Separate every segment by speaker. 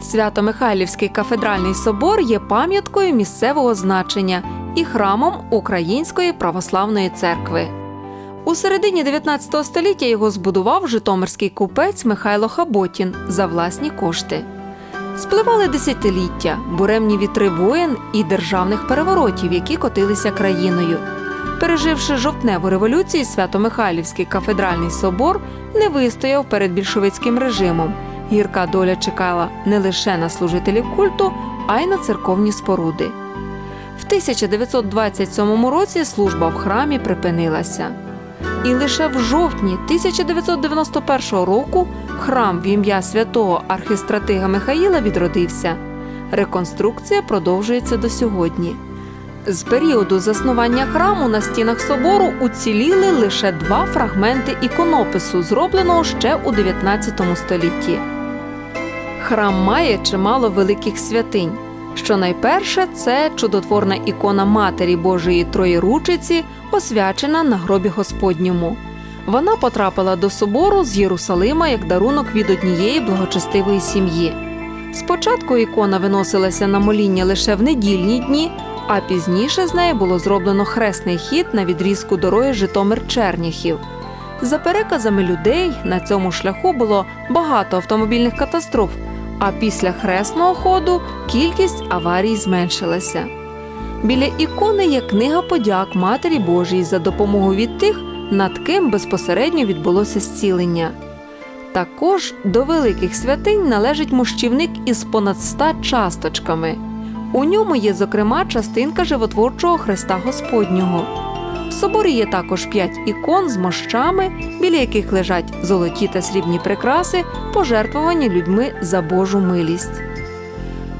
Speaker 1: Свято-Михайлівський кафедральний собор є пам'яткою місцевого значення і храмом Української православної церкви. У середині 19 століття його збудував житомирський купець Михайло Хаботін за власні кошти. Спливали десятиліття, буремні вітри воєн і державних переворотів, які котилися країною. Переживши жовтневу революцію, Свято-Михайлівський кафедральний собор не вистояв перед більшовицьким режимом. Гірка доля чекала не лише на служителів культу, а й на церковні споруди. В 1927 році служба в храмі припинилася. І лише в жовтні 1991 року храм в ім'я святого архістратига Михаїла відродився. Реконструкція продовжується до сьогодні. З періоду заснування храму на стінах собору уціліли лише два фрагменти іконопису, зробленого ще у 19 столітті. Храм має чимало великих святинь. Що найперше, це чудотворна ікона Матері Божої Троєручиці, освячена на гробі Господньому. Вона потрапила до собору з Єрусалима як дарунок від однієї благочестивої сім'ї. Спочатку ікона виносилася на моління лише в недільні дні, а пізніше з неї було зроблено хресний хід на відрізку дороги Житомир-Черніхів. За переказами людей, на цьому шляху було багато автомобільних катастроф, а після хресного ходу кількість аварій зменшилася. Біля ікони є книга подяк Матері Божій за допомогу від тих, над ким безпосередньо відбулося зцілення. Також до великих святинь належить мощівник із понад ста часточками. У ньому є, зокрема, частинка животворчого Христа Господнього. Соборі є також п'ять ікон з мощами, біля яких лежать золоті та срібні прикраси, пожертвовані людьми за Божу милість.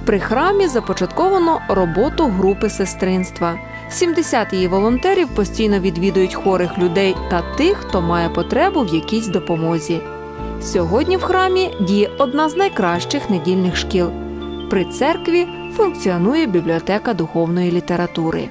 Speaker 1: При храмі започатковано роботу групи сестринства. 70 її волонтерів постійно відвідують хворих людей та тих, хто має потребу в якійсь допомозі. Сьогодні в храмі діє одна з найкращих недільних шкіл. При церкві функціонує бібліотека духовної літератури.